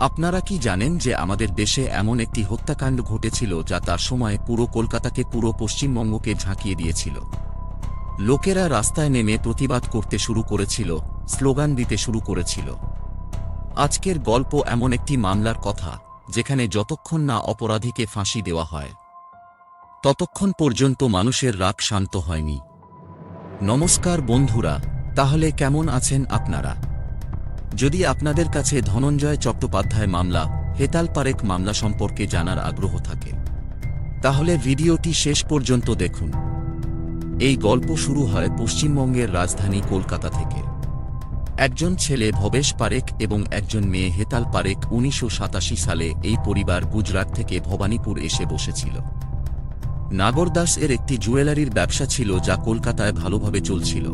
আপনারা কি জানেন যে আমাদের দেশে এমন একটি হত্যাকাণ্ড ঘটেছিল যা তার সময় পুরো কলকাতাকে, পুরো পশ্চিমবঙ্গকে ঝাঁকিয়ে দিয়েছিল? লোকেরা রাস্তায় নেমে প্রতিবাদ করতে শুরু করেছিল, স্লোগান দিতে শুরু করেছিল। আজকের গল্প এমন একটি মামলার কথা, যেখানে যতক্ষণ না অপরাধীকে ফাঁসি দেওয়া হয়, ততক্ষণ পর্যন্ত মানুষের রাগ শান্ত হয়নি। নমস্কার বন্ধুরা, তাহলে কেমন আছেন আপনারা? যদি আপনাদের কাছে ধনঞ্জয় চট্টোপাধ্যায় মামলা, হেতাল পারেক মামলা সম্পর্কে জানার আগ্রহ থাকে, তাহলে ভিডিওটি শেষ পর্যন্ত দেখুন। এই গল্প শুরু হয় পশ্চিমবঙ্গের রাজধানী কলকাতা থেকে। একজন ছেলে ভবেশ পারেক এবং একজন মেয়ে হেতাল পারেক উনিশশো সাতাশি সালে এই পরিবার গুজরাট থেকে ভবানীপুর এসে বসেছিল। নাগরদাস এর একটি জুয়েলারির ব্যবসা ছিল যা কলকাতায় ভালোভাবে চলছিল।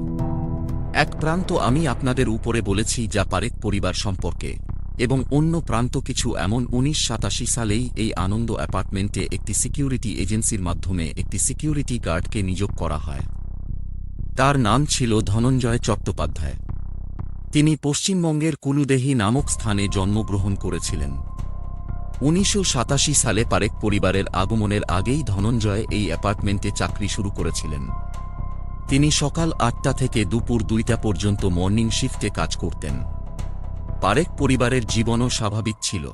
এক প্রান্ত আমি আপনাদের উপরে বলেছি যা পারেক পরিবার সম্পর্কে, এবং অন্য প্রান্ত কিছু এমন উনিশ সাতাশি সালেই এই আনন্দ অ্যাপার্টমেন্টে একটি সিকিউরিটি এজেন্সির মাধ্যমে একটি সিকিউরিটি গার্ডকে নিয়োগ করা হয়। তার নাম ছিল ধনঞ্জয় চট্টোপাধ্যায়। তিনি পশ্চিমবঙ্গের কুলুদেহি নামক স্থানে জন্মগ্রহণ করেছিলেন। উনিশশো সাতাশি সালে পারেক পরিবারের আগমনের আগেই ধনঞ্জয় এই অ্যাপার্টমেন্টে চাকরি শুরু করেছিলেন। তিনি সকাল আটটা থেকে দুপুর দুইটা পর্যন্ত মর্নিং শিফটে কাজ করতেন। পারেক পরিবারের জীবনও স্বাভাবিক ছিল।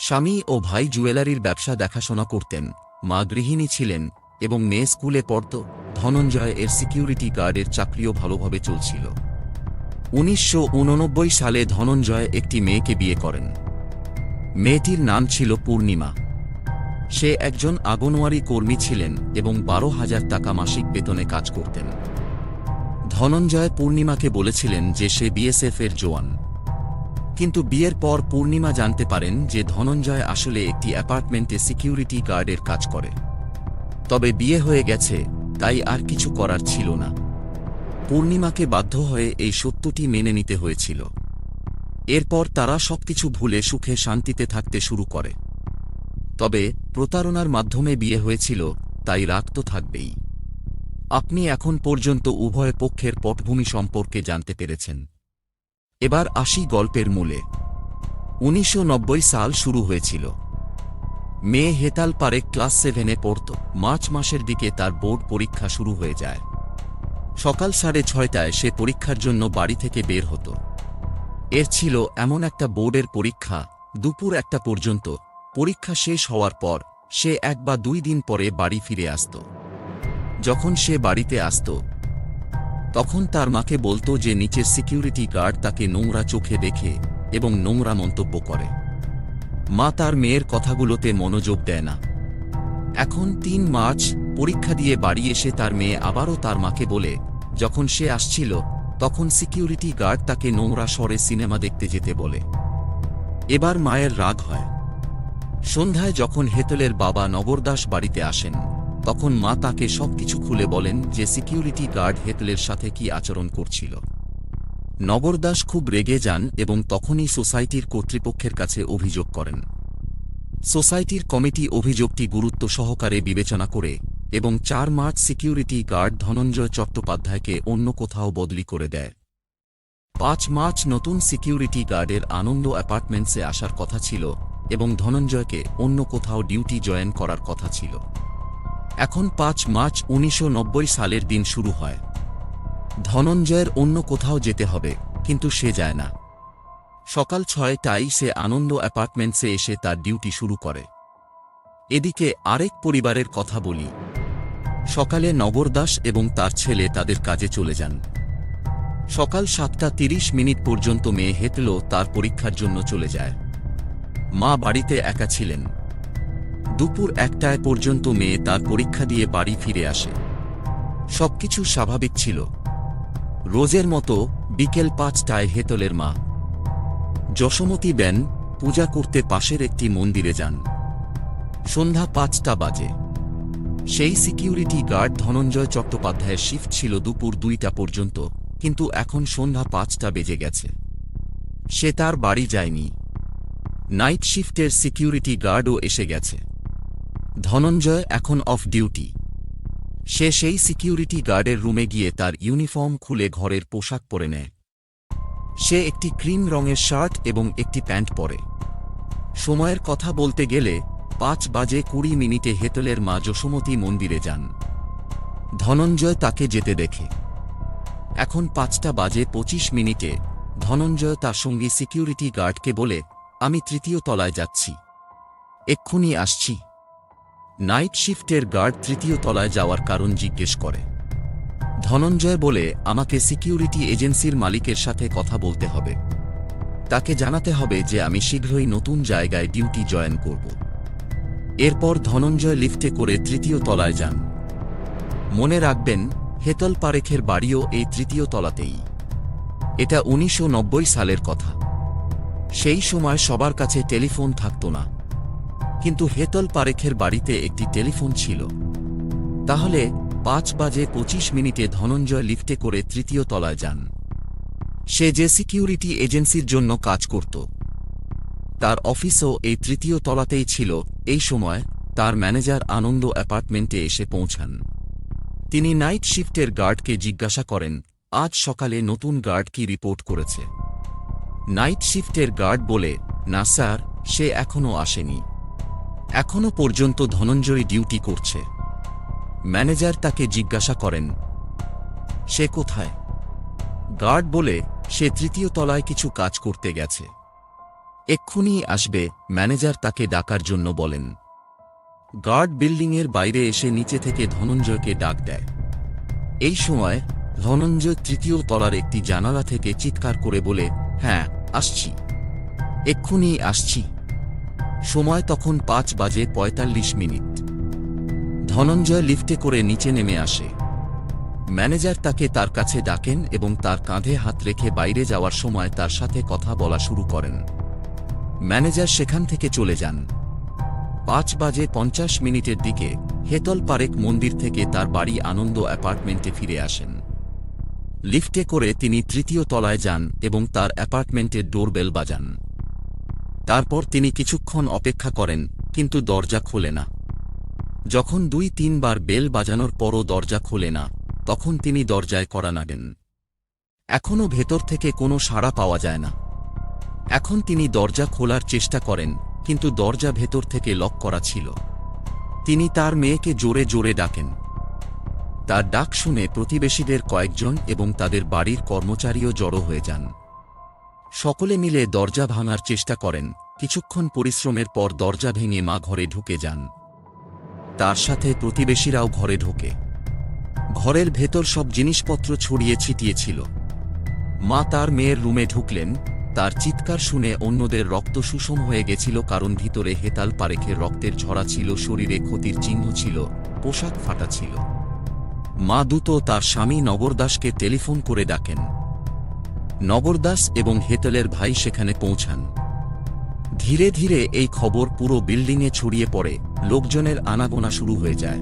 স্বামী ও ভাই জুয়েলারির ব্যবসা দেখাশোনা করতেন, মা গৃহিণী ছিলেন এবং মেয়ে স্কুলে পড়ত, ধনঞ্জয় এর সিকিউরিটি গার্ডের চাকরিও ভালোভাবে চলছিল। উনিশশো উননব্বই সালে ধনঞ্জয় একটি মেয়েকে বিয়ে করেন। মেয়েটির নাম ছিল পূর্ণিমা। সে একজন আগনওয়ারি কর্মী ছিলেন এবং বারো হাজার টাকা মাসিক বেতনে কাজ করতেন। ধনঞ্জয় পূর্ণিমাকে বলেছিলেন যে সে বিএসএফ এর জোয়ান কিন্তু বিয়ের পর পূর্ণিমা জানতে পারেন যে ধনঞ্জয় আসলে একটি অ্যাপার্টমেন্টে সিকিউরিটি গার্ডের কাজ করে। তবে বিয়ে হয়ে গেছে, তাই আর কিছু করার ছিল না। পূর্ণিমাকে বাধ্য হয়ে এই সত্যটি মেনে নিতে হয়েছিল। এরপর তারা সবকিছু ভুলে সুখে শান্তিতে থাকতে শুরু করে। তবে প্রতারণার মাধ্যমে বিয়ে হয়েছিল, তাই রাগ তো থাকবেই। আপনি এখন পর্যন্ত উভয় পক্ষের পটভূমি সম্পর্কে জানতে পেরেছেন। এবার আসি গল্পের মূলে। উনিশশো নব্বই সাল শুরু হয়েছিল। মেয়ে হেতাল পারে ক্লাস সেভেনে পড়ত, মার্চ মাসের দিকে তার বোর্ড পরীক্ষা শুরু হয়ে যায়। সকাল সাড়ে ছয়টায় সে পরীক্ষার জন্য বাড়ি থেকে বের হতো। এর ছিল এমন একটা বোর্ডের পরীক্ষা, দুপুর একটা পর্যন্ত পরীক্ষা শেষ হওয়ার পর, সে এক বা দুই দিন পরে বাড়ি ফিরে আসত। যখন সে বাড়িতে আসত, তখন তার মাকে বলতো যে নিচের সিকিউরিটি গার্ড তাকে নোংরা চোখে দেখে এবং নোংরা মন্তব্য করে। মা তার মেয়ের কথাগুলোতে মনোযোগ দেয় না। এখন তিন মার্চ, পরীক্ষা দিয়ে বাড়ি এসে তার মেয়ে আবারও তার মাকে বলে, যখন সে আসছিল, তখন সিকিউরিটি গার্ড তাকে নোংরা স্বরে সিনেমা দেখতে যেতে বলে। এবার মায়ের রাগ হয়। সন্ধ্যায় যখন হেতলের বাবা নগরদাস বাড়িতে আসেন, তখন মা তাকে সবকিছু খুলে বলেন যে সিকিউরিটি গার্ড হেতলের সাথে কি আচরণ করছিল। নগরদাস খুব রেগে যান এবং তখনই সোসাইটির কর্তৃপক্ষের কাছে অভিযোগ করেন। সোসাইটির কমিটি অভিযোগটি গুরুত্ব সহকারে বিবেচনা করে এবং চার মার্চ সিকিউরিটি গার্ড ধনঞ্জয় চট্টোপাধ্যায়কে অন্য কোথাও বদলি করে দেয়। পাঁচ মার্চ নতুন সিকিউরিটি গার্ডের আনন্দ অ্যাপার্টমেন্টসে আসার কথা ছিল এবং ধনঞ্জয়কে অন্য কোথাও ডিউটি জয়েন করার কথা ছিল। এখন পাঁচ মার্চ উনিশশো নব্বই সালের দিন শুরু হয়। ধনঞ্জয়ের অন্য কোথাও যেতে হবে, কিন্তু সে যায় না। সকাল ছয়টায় সে আনন্দ অ্যাপার্টমেন্টসে এসে তার ডিউটি শুরু করে। এদিকে আরেক পরিবারের কথা বলি। সকালে নগরদাস এবং তার ছেলে তাদের কাজে চলে যান। সকাল সাতটা তিরিশ মিনিট পর্যন্ত মেয়ে হেতল তার পরীক্ষার জন্য চলে যায়। মা বাড়িতে একা ছিলেন। দুপুর একটায় পর্যন্ত মেয়ে তার পরীক্ষা দিয়ে বাড়ি ফিরে আসে। সবকিছু স্বাভাবিক ছিল। রোজের মতো বিকেল পাঁচটায় হেতলের মা। যশোমতী বেন পূজা করতে পাশের একটি মন্দিরে যান। সন্ধ্যা পাঁচটা বাজে। সেই সিকিউরিটি গার্ড ধনঞ্জয় চট্টোপাধ্যায়ের শিফট ছিল দুপুর দুইটা পর্যন্ত, কিন্তু এখন সন্ধ্যা পাঁচটা বেজে গেছে। সে তার বাড়ি যায়নি। নাইট শিফটের সিকিউরিটি গার্ডও এসে গেছে। ধনঞ্জয় এখন অফ ডিউটি। সে সেই সিকিউরিটি গার্ডের রুমে গিয়ে তার ইউনিফর্ম খুলে ঘরের পোশাক পরে নেয়। সে একটি ক্রিম রঙের শার্ট এবং একটি প্যান্ট পরে। সময়ের কথা বলতে গেলে পাঁচ বাজে কুড়ি মিনিটে হেতলের মা যশোমতী মন্দিরে যান। ধনঞ্জয় তাকে যেতে দেখে। এখন পাঁচটা বাজে পঁচিশ মিনিটে ধনঞ্জয় তার সঙ্গী সিকিউরিটি গার্ডকে বলে আমি তৃতীয় তলায় যাচ্ছি। এক্ষুনি আসছি। নাইট শিফটের গার্ড তৃতীয় তলায় যাওয়ার কারণ জিজ্ঞেস করে। ধনঞ্জয় বলে, আমাকে সিকিউরিটি এজেন্সির মালিকের সাথে কথা বলতে হবে। তাকে জানাতে হবে যে আমি শীঘ্রই নতুন জায়গায় ডিউটি জয়েন করব। এরপর ধনঞ্জয় লিফটে করে তৃতীয় তলায় যান। মনে রাখবেন, হেতল পারেখের বাড়িও এই তৃতীয় তলাতেই। এটা উনিশশো নব্বই সালের কথা। সেই সময় সবার কাছে টেলিফোন থাকত না। কিন্তু হেতল পারেখের বাড়িতে একটি টেলিফোন ছিল। তাহলে পাঁচ বাজে পঁচিশ মিনিটে ধনঞ্জয় লিফটে করে তৃতীয় তলায় যান। সে যে সিকিউরিটি এজেন্সির জন্য কাজ করত। তার অফিসও এই তৃতীয় তলাতেই ছিল। এই সময় তার ম্যানেজার আনন্দ অ্যাপার্টমেন্টে এসে পৌঁছান। তিনি নাইট শিফটের গার্ডকে জিজ্ঞাসা করেন, আজ সকালে নতুন গার্ড কি রিপোর্ট করেছে? নাইট শিফটের গার্ড বলে, না স্যার, সে এখনও আসেনি। এখনও পর্যন্ত ধনঞ্জয় ডিউটি করছে। ম্যানেজার তাকে জিজ্ঞাসা করেন, সে কোথায়? গার্ড বলে, সে তৃতীয় তলায় কিছু কাজ করতে গেছে। এক্ষুনি আসবে, ম্যানেজার তাকে ডাকার জন্য বলেন। গার্ড বিল্ডিংয়ের বাইরে এসে নিচে থেকে ধনঞ্জয়কে ডাক দেয়। এই সময় ধনঞ্জয় তৃতীয় তলার একটি জানালা থেকে চিৎকার করে বলে হ্যাঁ আসছি। এক্ষুনি আসছি। সময় তখন পাঁচ বাজে পঁয়তাল্লিশ মিনিট। ধনঞ্জয় লিফটে করে নিচে নেমে আসে। ম্যানেজার তাকে তার কাছে ডাকেন এবং তার কাঁধে হাত রেখে বাইরে যাওয়ার সময় তার সাথে কথা বলা শুরু করেন। ম্যানেজার সেখান থেকে চলে যান। পাঁচ বাজে পঞ্চাশ মিনিটের দিকে হেতল পারেক মন্দির থেকে তার বাড়ি আনন্দ অ্যাপার্টমেন্টে ফিরে আসেন। লিফটে করে তিনি তৃতীয় তলায় যান এবং তার অ্যাপার্টমেন্টের ডোরবেল বাজান। তারপর তিনি কিছুক্ষণ অপেক্ষা করেন, কিন্তু দরজা খোলে না। যখন দুই তিনবার বেল বাজানোর পরও দরজা খোলে না, তখন তিনি দরজায় করা নাড়েন এখনও ভেতর থেকে কোনো সাড়া পাওয়া যায় না। এখন তিনি দরজা খোলার চেষ্টা করেন, কিন্তু দরজা ভেতর থেকে লক করা ছিল। তিনি তার মেয়েকে জোরে জোরে ডাকেন। তার ডাক শুনে প্রতিবেশীদের কয়েকজন এবং তাদের বাড়ির কর্মচারীও জড়ো হয়ে যান। সকলে মিলে দরজা ভাঙার চেষ্টা করেন। কিছুক্ষণ পরিশ্রমের পর দরজা ভেঙে মা ঘরে ঢুকে যান। তার সাথে প্রতিবেশীরাও ঘরে ঢোকে। ঘরের ভেতর সব জিনিসপত্র ছড়িয়ে ছিটিয়েছিল মা তার মেয়ের রুমে ঢুকলেন। তার চিৎকার শুনে অন্যদের রক্ত সুষম হয়ে গেছিল কারণ ভিতরে হেতাল পারেখের রক্তের ঝরা ছিল, শরীরে ক্ষতির চিহ্ন ছিল, পোশাক ফাটা ছিল। মা দ্রুত তার স্বামী নগরদাসকে টেলিফোন করে ডাকেন। নগরদাস এবং হেতলের ভাই সেখানে পৌঁছান। ধীরে ধীরে এই খবর পুরো বিল্ডিংয়ে ছড়িয়ে পড়ে, লোকজনের আনাগোনা শুরু হয়ে যায়।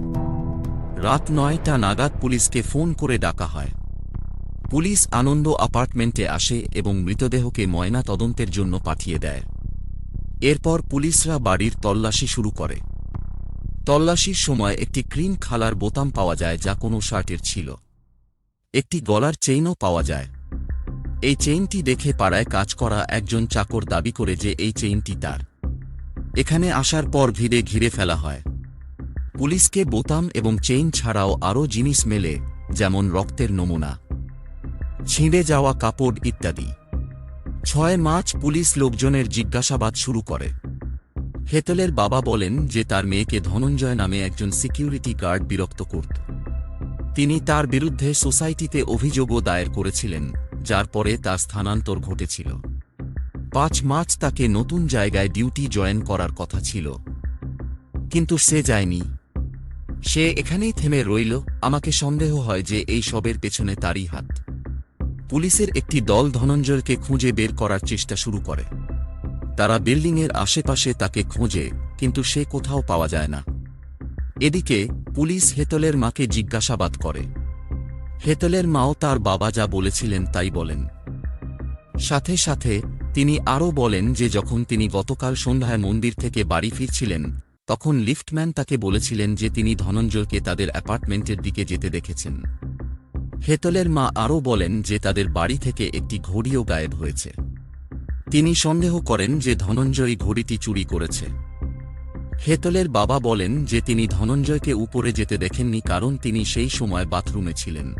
রাত নয়টা নাগাদ পুলিশকে ফোন করে ডাকা হয়। পুলিশ আনন্দ অ্যাপার্টমেন্টে আসে এবং মৃতদেহকে ময়না তদন্তের জন্য পাঠিয়ে দেয়। এরপর পুলিশরা বাড়ির তল্লাশি শুরু করে। তল্লাশির সময় একটি ক্রিম খালার বোতাম পাওয়া যায় যা কোনো শার্টের ছিল। একটি গলার চেইনও পাওয়া যায়। এই চেইনটি দেখে পাড়ায় কাজ করা একজন চাকর দাবি করে যে এই চেইনটি তার। এখানে আসার পর ভিড়ে ঘিরে ফেলা হয়। পুলিশকে বোতাম এবং চেইন ছাড়াও আরও জিনিস মেলে, যেমন রক্তের নমুনা, ছিঁড়ে যাওয়া কাপড় ইত্যাদি। ছয় মার্চ পুলিশ লোকজনের জিজ্ঞাসাবাদ শুরু করে। হেতলের বাবা বলেন যে তার মেয়েকে ধনঞ্জয় নামে একজন সিকিউরিটি গার্ড বিরক্ত করত। তিনি তার বিরুদ্ধে সোসাইটিতে অভিযোগও দায়ের করেছিলেন, যার পরে তার স্থানান্তর ঘটেছিল। পাঁচ মার্চ তাকে নতুন জায়গায় ডিউটি জয়েন করার কথা ছিল। কিন্তু সে যায়নি। সে এখানেই থেমে রইল, আমাকে সন্দেহ হয় যে এই সবের পেছনে তারই হাত। পুলিশের একটি দল ধনঞ্জয়কে খুঁজে বের করার চেষ্টা শুরু করে। তারা বিল্ডিংয়ের আশেপাশে তাকে খোঁজে, কিন্তু সে কোথাও পাওয়া যায় না। এদিকে, পুলিশ হেতলের মাকে জিজ্ঞাসাবাদ করে। হেতলের মাও তার বাবা যা বলেছিলেন তাই বলেন। সাথে সাথে, তিনি আরও বলেন যে যখন তিনি গতকাল সন্ধ্যায় মন্দির থেকে বাড়ি ফিরছিলেন, তখন লিফটম্যান তাকে বলেছিলেন যে তিনি ধনঞ্জয়কে তাদের অ্যাপার্টমেন্টের দিকে যেতে দেখেছেন। হেতলের মা আরও বলেন যে তাদের বাড়ি থেকে একটি ঘড়িও গায়েব হয়েছে। তিনি সন্দেহ করেন যে ধনঞ্জয় ঘড়িটি চুরি করেছে। হেতলের বাবা বলেন যে তিনি ধনঞ্জয়কে উপরে যেতে দেখেননি কারণ তিনি সেই সময় বাথরুমে ছিলেন।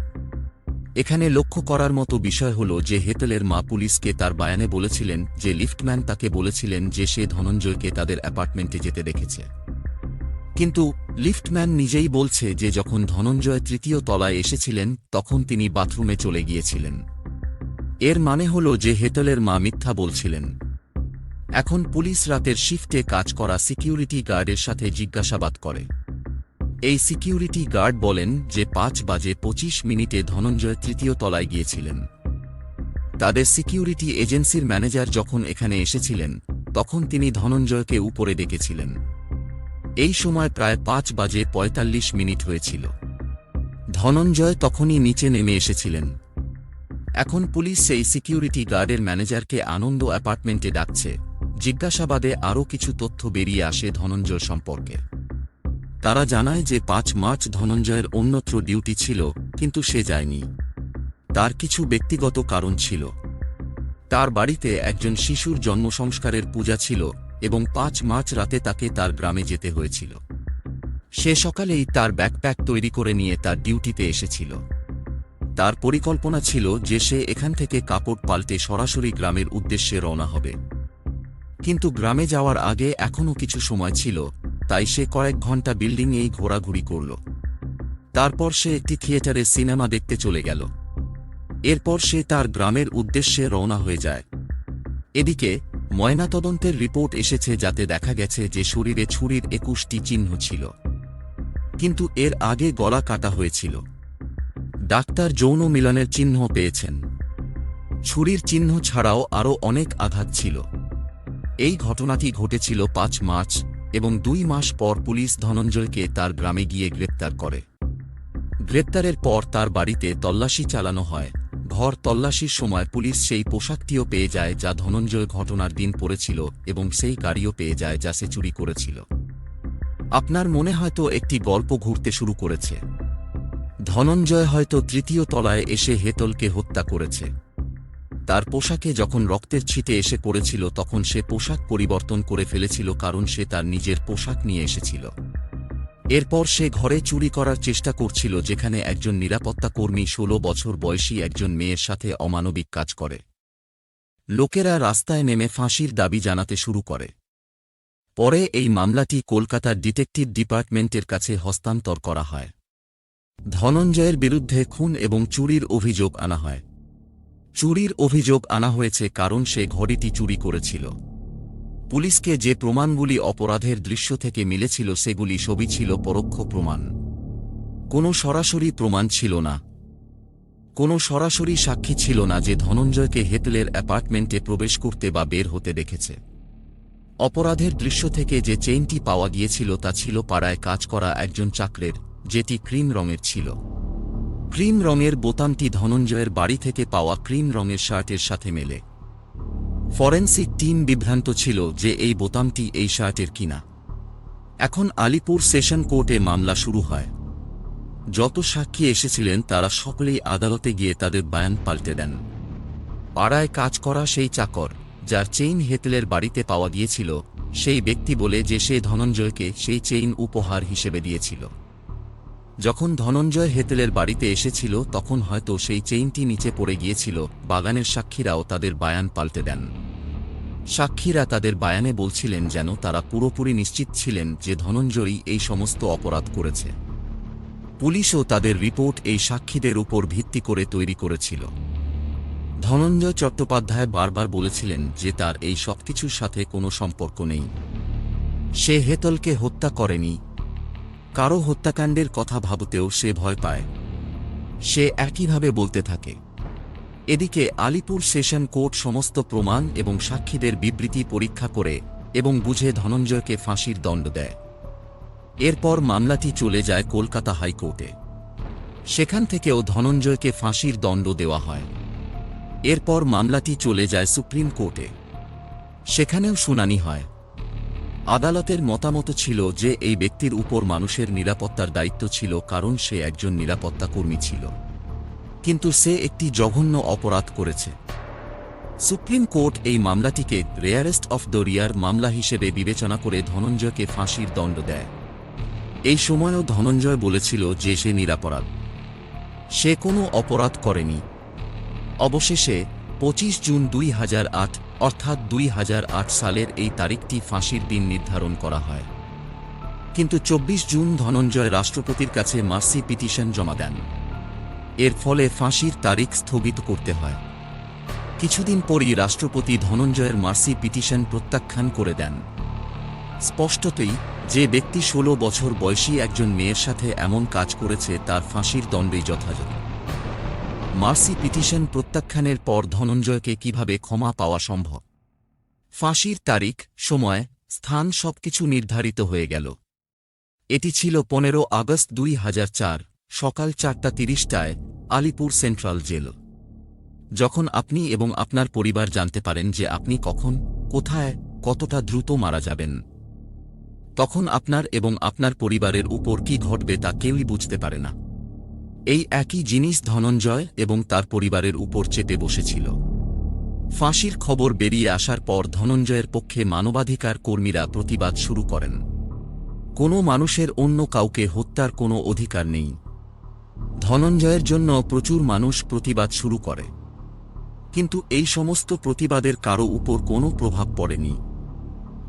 এখানে লক্ষ্য করার মতো বিষয় হল যে হেতলের মা পুলিশকে তার বায়ানে বলেছিলেন যে লিফটম্যান তাকে বলেছিলেন যে সে ধনঞ্জয়কে তাদের অ্যাপার্টমেন্টে যেতে দেখেছে। কিন্তু লিফটম্যান নিজেই বলছে যে যখন ধনঞ্জয় তৃতীয় তলায় এসেছিলেন, তখন তিনি বাথরুমে চলে গিয়েছিলেন। এর মানে হল যে হেতলের মা মিথ্যা বলছিলেন। এখন পুলিশ রাতের শিফটে কাজ করা সিকিউরিটি গার্ডের সাথে জিজ্ঞাসাবাদ করে। এই সিকিউরিটি গার্ড বলেন যে পাঁচ বাজে পঁচিশ মিনিটে ধনঞ্জয় তৃতীয় তলায় গিয়েছিলেন। তাদের সিকিউরিটি এজেন্সির ম্যানেজার যখন এখানে এসেছিলেন, তখন তিনি ধনঞ্জয়কে উপরে ডেকেছিলেন। এই সময় প্রায় পাঁচ বাজে পঁয়তাল্লিশ মিনিট হয়েছিল। ধনঞ্জয় তখনই নিচে নেমে এসেছিলেন। এখন পুলিশ সেই সিকিউরিটি গার্ডের ম্যানেজারকে আনন্দ অ্যাপার্টমেন্টে ডাকছে। জিজ্ঞাসাবাদে আরও কিছু তথ্য বেরিয়ে আসে ধনঞ্জয় সম্পর্কে। তারা জানায় যে পাঁচ মার্চ ধনঞ্জয়ের অন্যত্র ডিউটি ছিল, কিন্তু সে যায়নি। তার কিছু ব্যক্তিগত কারণ ছিল। তার বাড়িতে একজন শিশুর জন্মসংস্কারের পূজা ছিল এবং পাঁচ মার্চ রাতে তাকে তার গ্রামে যেতে হয়েছিল। সে সকালেই তার ব্যাকপ্যাক তৈরি করে নিয়ে তার ডিউটিতে এসেছিল। তার পরিকল্পনা ছিল যে সে এখান থেকে কাপড় পাল্টে সরাসরি গ্রামের উদ্দেশ্যে রওনা হবে। কিন্তু গ্রামে যাওয়ার আগে এখনও কিছু সময় ছিল, তাই সে কয়েক ঘণ্টা বিল্ডিংয়েই ঘোরাঘুরি করল। তারপর সে একটি থিয়েটারে সিনেমা দেখতে চলে গেল। এরপর সে তার গ্রামের উদ্দেশ্যে রওনা হয়ে যায়। এদিকে, ময়নাতদন্তের রিপোর্ট এসেছে যাতে দেখা গেছে যে শরীরে ছুরির একুশটি চিহ্ন ছিল। কিন্তু এর আগে গলা কাটা হয়েছিল। ডাক্তার যৌন মিলনের চিহ্ন পেয়েছেন। ছুরির চিহ্ন ছাড়াও আরও অনেক আঘাত ছিল। এই ঘটনাটি ঘটেছিল পাঁচ মার্চ এবং দুই মাস পর পুলিশ ধনঞ্জয়কে তার গ্রামে গিয়ে গ্রেপ্তার করে। গ্রেপ্তারের পর তার বাড়িতে তল্লাশি চালানো হয়। ঘর তল্লাশির সময় পুলিশ সেই পোশাকটিও পেয়ে যায় যা ধনঞ্জয় ঘটনার দিন পড়েছিল এবং সেই গাড়িও পেয়ে যায় যা সে চুরি করেছিল। আপনার মনে হয়তো একটি গল্প ঘুরতে শুরু করেছে। ধনঞ্জয় হয়তো তৃতীয় তলায় এসে হেতলকে হত্যা করেছে। তার পোশাকে যখন রক্তের ছিটে এসে পড়েছিল, তখন সে পোশাক পরিবর্তন করে ফেলেছিল কারণ সে তার নিজের পোশাক নিয়ে এসেছিল। এরপর সে ঘরে চুরি করার চেষ্টা করছিল, যেখানে একজন নিরাপত্তা কর্মী ষোলো বছর বয়সী একজন মেয়ের সাথে অমানবিক কাজ করে। লোকেরা রাস্তায় নেমে ফাঁসির দাবি জানাতে শুরু করে। পরে এই মামলাটি কলকাতার ডিটেকটিভ ডিপার্টমেন্টের কাছে হস্তান্তর করা হয়। ধনঞ্জয়ের বিরুদ্ধে খুন এবং চুরির অভিযোগ আনা হয়। চুরির অভিযোগ আনা হয়েছে কারণ সে ঘড়িটি চুরি করেছিল। পুলিশকে যে প্রমাণগুলি অপরাধের দৃশ্য থেকে মিলেছিল সেগুলি সবই ছিল পরোক্ষ প্রমাণ। কোনো সরাসরি প্রমাণ ছিল না। কোনো সরাসরি সাক্ষী ছিল না যে ধনঞ্জয়কে হেতলের অ্যাপার্টমেন্টে প্রবেশ করতে বা বের হতে দেখেছে। অপরাধের দৃশ্য থেকে যে চেইনটি পাওয়া গিয়েছিল তা ছিল পাড়ায় কাজ করা একজন চাকরের যেটি ক্রিম রঙের ছিল। ক্রিম রঙের বোতামটি ধনঞ্জয়ের বাড়ি থেকে পাওয়া ক্রিম রঙের শার্টের সাথে মেলে। ফরেন্সিক টিম বিভ্রান্ত ছিল যে এই বোতামটি এই শার্টের কিনা। এখন আলিপুর সেশন কোর্টে মামলা শুরু হয়। যত সাক্ষী এসেছিলেন, তারা সকলেই আদালতে গিয়ে তাদের বায়ান পাল্টে দেন। পাড়ায় কাজ করা সেই চাকর, যার চেইন হেতলের বাড়িতে পাওয়া গিয়েছিল সেই ব্যক্তি বলে যে সে ধনঞ্জয়কে সেই চেইন উপহার হিসেবে দিয়েছিল। যখন ধনঞ্জয় হেতেলের বাড়িতে এসেছিল, তখন হয়তো সেই চেইনটি নিচে পড়ে গিয়েছিল, বাগানের সাক্ষীরাও তাদের বায়ান পাল্টে দেন। সাক্ষীরা তাদের বায়ানে বলছিলেন যেন তারা পুরোপুরি নিশ্চিত ছিলেন যে ধনঞ্জয়ই এই সমস্ত অপরাধ করেছে। পুলিশও তাদের রিপোর্ট এই সাক্ষীদের উপর ভিত্তি করে তৈরি করেছিল। ধনঞ্জয় চট্টোপাধ্যায় বারবার বলেছিলেন যে তার এই সবকিছুর সাথে কোনো সম্পর্ক নেই। সে হেতলকে হত্যা করেনি কারও হত্যাকাণ্ডের কথা ভাবতেও সে ভয় পায়। সে একইভাবে বলতে থাকে, এদিকে আলিপুর সেশন কোর্ট সমস্ত প্রমাণ এবং সাক্ষীদের বিবৃতি পরীক্ষা করে এবং বুঝে ধনঞ্জয়কে ফাঁসির দণ্ড দেয়। এরপর মামলাটি চলে যায় কলকাতা হাইকোর্টে। সেখান থেকেও ধনঞ্জয়কে ফাঁসির দণ্ড দেওয়া হয়। এরপর মামলাটি চলে যায় সুপ্রিম কোর্টে। সেখানেও শুনানি হয়। আদালতের মতামত ছিল যে এই ব্যক্তির উপর মানুষের নিরাপত্তার দায়িত্ব ছিল, কারণ সে একজন নিরাপত্তা কর্মী ছিল। কিন্তু সে একটি জঘন্য অপরাধ করেছে। সুপ্রিম কোর্ট এই মামলাটিকে রেয়ারেস্ট অফ দ্য রিয়ার মামলা হিসেবে বিবেচনা করে ধনঞ্জয়কে ফাঁসির দণ্ড দেয়। এই সময়ও ধনঞ্জয় বলেছিল যে সে নিরাপরাধ। সে কোনো অপরাধ করেনি। অবশেষে পঁচিশ জুন দুই হাজার আট, অর্থাৎ দুই হাজার আট সালের এই তারিখটি ফাঁসির দিন নির্ধারণ করা হয়। কিন্তু চব্বিশ জুন ধনঞ্জয় রাষ্ট্রপতির কাছে মার্সি পিটিশন জমা দেন। এর ফলে ফাঁসির তারিখ স্থগিত করতে হয়। কিছুদিন পরই রাষ্ট্রপতি ধনঞ্জয়ের মার্সি পিটিশন প্রত্যাখ্যান করে দেন। স্পষ্টতই, যে ব্যক্তি ষোলো বছর বয়সী একজন মেয়ের সাথে এমন কাজ করেছে, তার ফাঁসির দণ্ডই যথাযথ। মার্সি পিটিশন প্রত্যাখ্যানের পর ধনঞ্জয়কে কীভাবে ক্ষমা পাওয়া সম্ভব? ফাঁসির তারিখ, সময়, স্থান সবকিছু নির্ধারিত হয়ে গেল। এটি ছিল পনেরো আগস্ট দুই হাজার চার, সকাল চারটা তিরিশটায় আলিপুর সেন্ট্রাল জেল। যখন আপনি এবং আপনার পরিবার জানতে পারেন যে আপনি কখন, কোথায়, কতটা দ্রুত মারা যাবেন। তখন আপনার এবং আপনার পরিবারের উপর কি ঘটবে তা কেউই বুঝতে পারে না। এই একই জিনিস ধনঞ্জয় এবং তার পরিবারের উপর চেপে বসেছিল। ফাঁসির খবর বেরিয়ে আসার পর ধনঞ্জয়ের পক্ষে মানবাধিকার কর্মীরা প্রতিবাদ শুরু করেন। কোনো মানুষের অন্য কাউকে হত্যার কোনো অধিকার নেই। ধনঞ্জয়ের জন্য প্রচুর মানুষ প্রতিবাদ শুরু করে। কিন্তু এই সমস্ত প্রতিবাদের কারও উপর কোনো প্রভাব পড়েনি।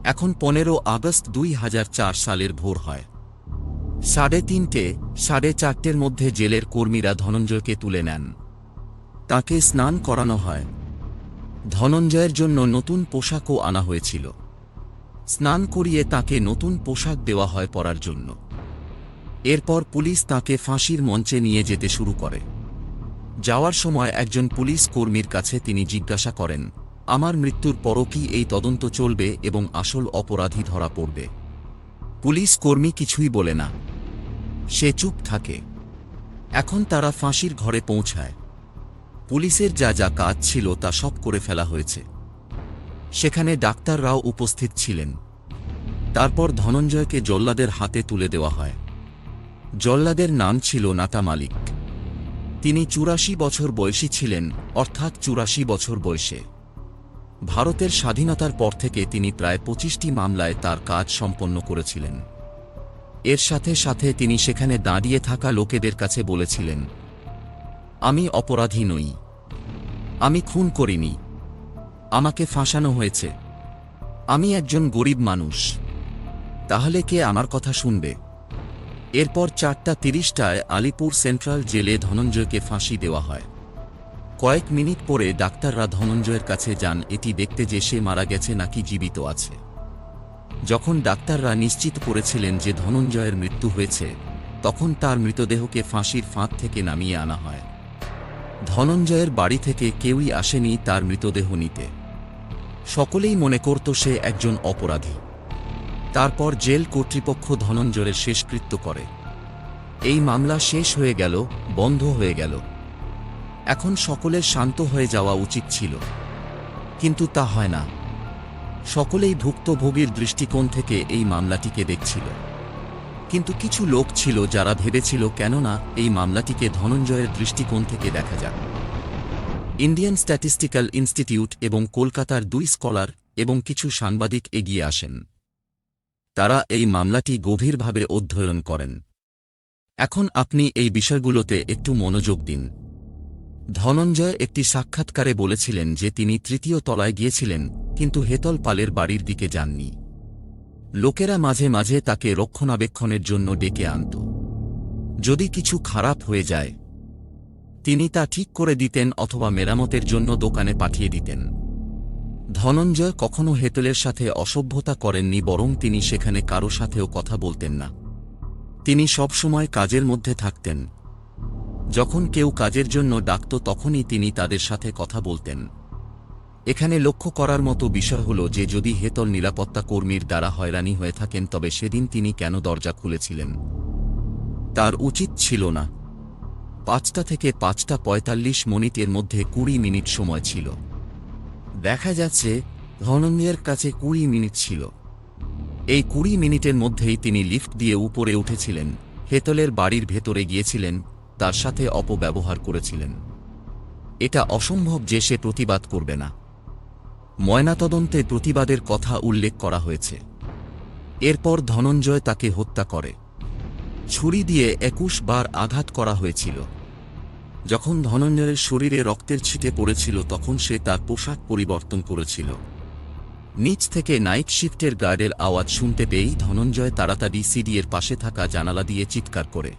এখন পনেরো আগস্ট দুই হাজার চার সালের ভোর হয়। সাড়ে তিনটে, সাড়ে চারটের মধ্যে জেলের কর্মীরা ধনঞ্জয়কে তুলে নেন। তাকে স্নান করানো হয়। ধনঞ্জয়ের জন্য নতুন পোশাকও আনা হয়েছিল। স্নান করিয়ে তাকে নতুন পোশাক দেওয়া হয় পরার জন্য। এরপর পুলিশ তাকে ফাঁসির মঞ্চে নিয়ে যেতে শুরু করে। যাওয়ার সময় একজন পুলিশ কর্মীর কাছে তিনি জিজ্ঞাসা করেন, আমার মৃত্যুর পরও কি এই তদন্ত চলবে এবং আসল অপরাধী ধরা পড়বে? পুলিশ কর্মী কিছুই বলে না। সে চুপ থাকে। এখন তারা ফাঁসির ঘরে পৌঁছায়। পুলিশের যা যা কাজ ছিল তা সব করে ফেলা হয়েছে। সেখানে ডাক্তাররাও উপস্থিত ছিলেন। তারপর ধনঞ্জয়কে জল্লাদের হাতে তুলে দেওয়া হয়। জল্লাদের নাম ছিল নাতা মালিক। তিনি চুরাশি বছর বয়সী ছিলেন, অর্থাৎ চুরাশি বছর বয়সে। ভারতের স্বাধীনতার পর থেকে তিনি প্রায় পঁচিশটি মামলায় তার কাজ সম্পন্ন করেছিলেন। এর সাথে সাথে তিনি সেখানে দাঁড়িয়ে থাকা লোকেদের কাছে বলেছিলেন, আমি অপরাধী নই। আমি খুন করিনি। আমাকে ফাঁসানো হয়েছে। আমি একজন গরিব মানুষ। তাহলে কে আমার কথা শুনবে? এরপর চারটা তিরিশটায় আলিপুর সেন্ট্রাল জেলে ধনঞ্জয়কে ফাঁসি দেওয়া হয়। কয়েক মিনিট পরে ডাক্তাররা ধনঞ্জয়ের কাছে যান। এটি দেখতে যে সে মারা গেছে নাকি জীবিত আছে। যখন ডাক্তাররা নিশ্চিত করেছিলেন যে ধনঞ্জয়ের মৃত্যু হয়েছে, তখন তার মৃতদেহকে ফাঁসির ফাঁদ থেকে নামিয়ে আনা হয়। ধনঞ্জয়ের বাড়ি থেকে কেউই আসেনি তার মৃতদেহ নিতে। সকলেই মনে করত সে একজন অপরাধী। তারপর জেল কর্তৃপক্ষ ধনঞ্জয়ের শেষকৃত্য করে। এই মামলা শেষ হয়ে গেল, বন্ধ হয়ে গেল। এখন সকলের শান্ত হয়ে যাওয়া উচিত ছিল। কিন্তু তা হয় না। সকলেই ভুক্তভোগীর দৃষ্টিকোণ থেকে এই মামলাটিকে দেখছিল। কিন্তু কিছু লোক ছিল যারা ভেবেছিল, কেননা এই মামলাটিকে ধনঞ্জয়ের দৃষ্টিকোণ থেকে দেখা যাক। ইন্ডিয়ান স্ট্যাটিস্টিক্যাল ইনস্টিটিউট এবং কলকাতার দুই স্কলার এবং কিছু সাংবাদিক এগিয়ে আসেন। তারা এই মামলাটি গভীরভাবে অধ্যয়ন করেন। এখন আপনি এই বিষয়গুলোতে একটু মনোযোগ দিন। ধনঞ্জয় একটি সাক্ষাৎকারে বলেছিলেন যে তিনি তৃতীয় তলায় গিয়েছিলেন, কিন্তু হেতল পালের বাড়ির দিকে যাননি। লোকেরা মাঝে মাঝে তাকে রক্ষণাবেক্ষণের জন্য ডেকে আনত। যদি কিছু খারাপ হয়ে যায়, তিনি তা ঠিক করে দিতেন অথবা মেরামতের জন্য দোকানে পাঠিয়ে দিতেন। ধনঞ্জয় কখনো হেতলের সাথে অসভ্যতা করেননি, বরং তিনি সেখানে কারও সাথেও কথা বলতেন না। তিনি সবসময় কাজের মধ্যে থাকতেন। যখন কেউ কাজের জন্য ডাকত তখনই তিনি তাদের সাথে কথা বলতেন। এখানে লক্ষ্য করার মতো বিষয় হল যে যদি হেতল নিরাপত্তা কর্মীর দ্বারা হয়রানি হয়ে থাকেন তবে সেদিন তিনি কেন দরজা খুলেছিলেন? তার উচিত ছিল না। পাঁচটা থেকে পাঁচটা পঁয়তাল্লিশ মিনিটের মধ্যে কুড়ি মিনিট সময় ছিল। দেখা যাচ্ছে ধনঞ্জয়ের কাছে কুড়ি মিনিট ছিল। এই কুড়ি মিনিটের মধ্যেই তিনি লিফট দিয়ে উপরে উঠেছিলেন। হেতলের বাড়ির ভেতরে গিয়েছিলেন তার সাথে অপব্যবহার করেছিলেন। এটা অসম্ভব যে সে প্রতিবাদ করবে না। ময়নাতদন্তে প্রতিবাদের কথা উল্লেখ করা হয়েছে। এরপর ধনঞ্জয় তাকে হত্যা করে। ছুরি দিয়ে একুশ বার আঘাত করা হয়েছিল। যখন ধনঞ্জয়ের শরীরে রক্তের ছিটে পড়েছিল, তখন সে তার পোশাক পরিবর্তন করেছিল। নিচ থেকে নাইট শিফটের গার্ডের আওয়াজ শুনতে পেয়েই ধনঞ্জয় তাড়াতাড়ি সিডিএর পাশে থাকা জানালা দিয়ে চিৎকার করে।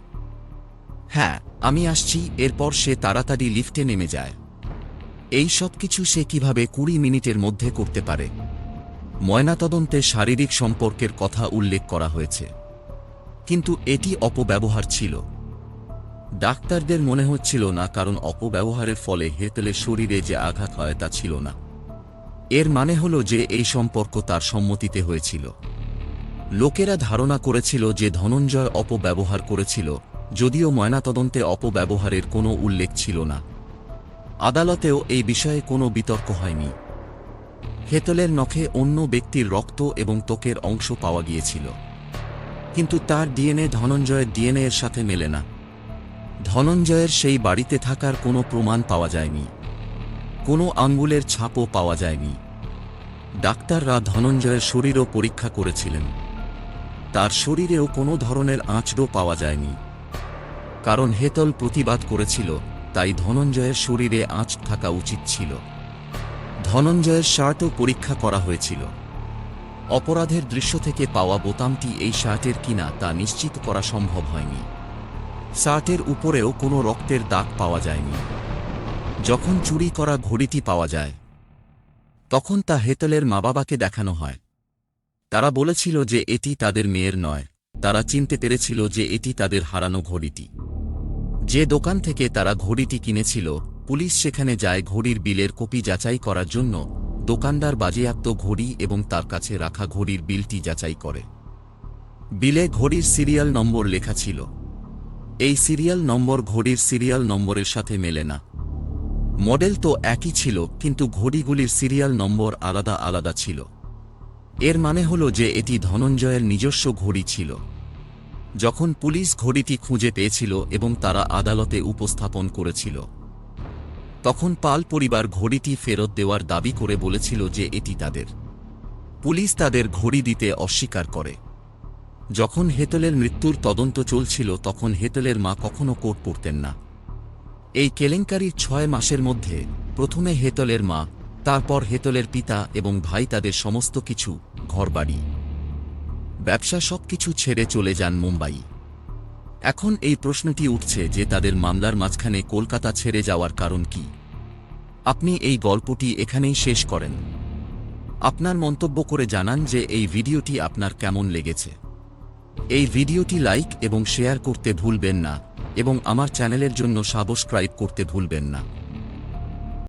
হ্যাঁ আমি আসছি, এরপর সে তাড়াতাড়ি লিফটে নেমে যায়। এই সব কিছু সে কীভাবে কুড়ি মিনিটের মধ্যে করতে পারে? ময়নাতদন্তে শারীরিক সম্পর্কের কথা উল্লেখ করা হয়েছে। কিন্তু এটি অপব্যবহার ছিল। ডাক্তারদের মনে হচ্ছিল না, কারণ অপব্যবহারের ফলে হেতেলের শরীরে যে আঘাত হয় তা ছিল না। এর মানে হল যে এই সম্পর্ক তার সম্মতিতে হয়েছিল। লোকেরা ধারণা করেছিল যে ধনঞ্জয় অপব্যবহার করেছিল যদিও ময়নাতদন্তে অপব্যবহারের কোনো উল্লেখ ছিল না। আদালতেও এই বিষয়ে কোনো বিতর্ক হয়নি। হেতলের নখে অন্য ব্যক্তির রক্ত এবং ত্বকের অংশ পাওয়া গিয়েছিল। কিন্তু তার ডিএনএ ধনঞ্জয়ের ডিএনএ এর সাথে মেলে না। ধনঞ্জয়ের সেই বাড়িতে থাকার কোনো প্রমাণ পাওয়া যায়নি। কোনো আঙ্গুলের ছাপও পাওয়া যায়নি। ডাক্তাররা ধনঞ্জয়ের শরীরও পরীক্ষা করেছিলেন। তার শরীরেও কোনো ধরনের আঁচড়ও পাওয়া যায়নি। কারণ হেতল প্রতিবাদ করেছিল, তাই ধনঞ্জয়ের শরীরে আঁচ থাকা উচিত ছিল। ধনঞ্জয়ের শার্টও পরীক্ষা করা হয়েছিল। অপরাধের দৃশ্য থেকে পাওয়া বোতামটি এই শার্টের কিনা তা নিশ্চিত করা সম্ভব হয়নি। শার্টের উপরেও কোনো রক্তের দাগ পাওয়া যায়নি। যখন চুরি করা ঘড়িটি পাওয়া যায়, তখন তা হেতলের মা বাবাকে দেখানো হয়। তারা বলেছিল যে এটি তাদের মেয়ের নয়, তারা চিনতে পেরেছিল যে এটি তাদের হারানো ঘড়িটি। যে দোকান থেকে তারা ঘড়িটি কিনেছিল, পুলিশ সেখানে যায় ঘড়ির বিলের কপি যাচাই করার জন্য, দোকানদার বাজেয়াপ্ত ঘড়ি এবং তার কাছে রাখা ঘড়ির বিলটি যাচাই করে। বিলে ঘড়ির সিরিয়াল নম্বর লেখা ছিল। এই সিরিয়াল নম্বর ঘড়ির সিরিয়াল নম্বরের সাথে মেলে না। মডেল তো একই ছিল, কিন্তু ঘড়িগুলির সিরিয়াল নম্বর আলাদা আলাদা ছিল। এর মানে হল যে এটি ধনঞ্জয়ের নিজস্ব ঘড়ি ছিল। যখন পুলিশ ঘড়িটি খুঁজে পেয়েছিল এবং তারা আদালতে উপস্থাপন করেছিল। তখন পাল পরিবার ঘড়িটি ফেরত দেওয়ার দাবি করে বলেছিল যে এটি তাদের। পুলিশ তাদের ঘড়ি দিতে অস্বীকার করে। যখন হেতলের মৃত্যুর তদন্ত চলছিল, তখন হেতলের মা কখনো কোর্ট পড়তেন না। এই কেলেঙ্কারির ছয় মাসের মধ্যে প্রথমে হেতলের মা, তারপর হেতলের পিতা এবং ভাই তাদের সমস্ত কিছু, ঘরবাড়ি ব্যবসা সবকিছু ছেড়ে চলে যান মুম্বাই। এখন এই প্রশ্নটি উঠছে যে তাদের মামলার মাঝখানে কলকাতা ছেড়ে যাওয়ার কারণ কি? আপনি এই গল্পটি এখানেই শেষ করেন। আপনার মন্তব্য করে জানান যে এই ভিডিওটি আপনার কেমন লেগেছে। এই ভিডিওটি লাইক এবং শেয়ার করতে ভুলবেন না এবং আমার চ্যানেলের জন্য সাবস্ক্রাইব করতে ভুলবেন না।